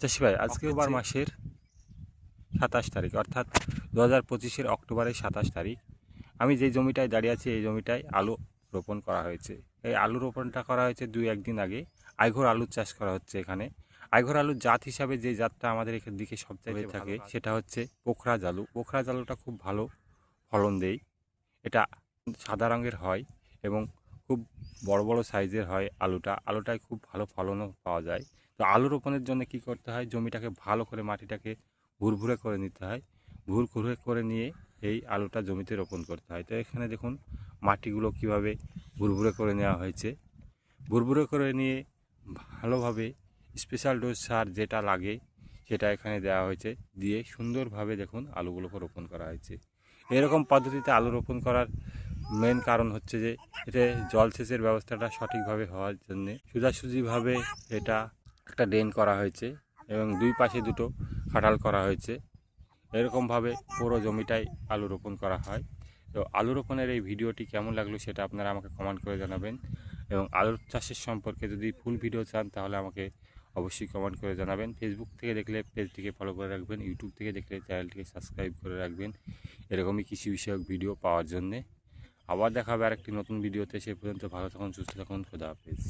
চাষি ভাই আজকে অক্টোবর অক্টোবর মাসের সাতাশ তারিখ অর্থাৎ দু হাজার পঁচিশের অক্টোবরের সাতাশ তারিখ। আমি যে জমিটায় দাঁড়িয়ে আছি এই জমিটায় আলু রোপণ করা হয়েছে। এই আলু রোপণটা করা হয়েছে দুই একদিন আগে। আইঘর আলুর চাষ করা হচ্ছে এখানে। আইঘর আলুর জাত হিসাবে যে জাতটা আমাদের এখান দিকে সবচেয়ে থাকে সেটা হচ্ছে পোখরাজ আলু। পোখরাজ আলুটা খুব ভালো ফলন দেয়। এটা সাদা রঙের হয় এবং খুব বড় বড় সাইজের হয় আলুটা। আলুটায় খুব ভালো ফলনও পাওয়া যায়। তো আলু রোপণের জন্য কি করতে হয়? জমিটাকে ভালো করে মাটিটাকে ভুরভুরে করে নিতে হয়। ভুরভুরে করে নিয়ে এই আলুটা জমিতে রোপণ করতে হয়। তো এখানে দেখুন মাটিগুলো কীভাবে ভুরভুরে করে নেওয়া হয়েছে। ভুরভুরে করে নিয়ে ভালোভাবে স্পেশাল ডোজ সার যেটা লাগে সেটা এখানে দেওয়া হয়েছে। দিয়ে সুন্দরভাবে দেখুন আলুগুলোকে রোপণ করা হয়েছে। এরকম পদ্ধতিতে আলু রোপণ করার মেন কারণ হচ্ছে যে, এতে জলসেচের ব্যবস্থাটা সঠিকভাবে হওয়ার জন্যে সোজাসুজিভাবে এটা একটা ড্রেন করা হয়েছে এবং দুই পাশে দুটো খাটাল করা হয়েছে। এরকমভাবে পুরো জমিটাই আলু রোপণ করা হয়। তো আলু রোপণের এই ভিডিওটি কেমন লাগল সেটা আপনারা আমাকে কমেন্ট করে জানাবেন এবং আলু চাষের সম্পর্কে যদি ফুল ভিডিও চান তাহলে আমাকে অবশ্যই কমেন্ট করে জানাবেন। ফেসবুক থেকে দেখলে পেজটিকে ফলো করে রাখবেন ইউটিউব থেকে দেখলে চ্যানেলটিকে সাবস্ক্রাইব করে রাখবেন। এরকমই কৃষি বিষয়ক ভিডিও পাওয়ার জন্যে। আবার দেখা হবে আরেকটি নতুন ভিডিওতে সে পর্যন্ত ভালো থাকুন, সুস্থ থাকুন, খোদা হাফেজ।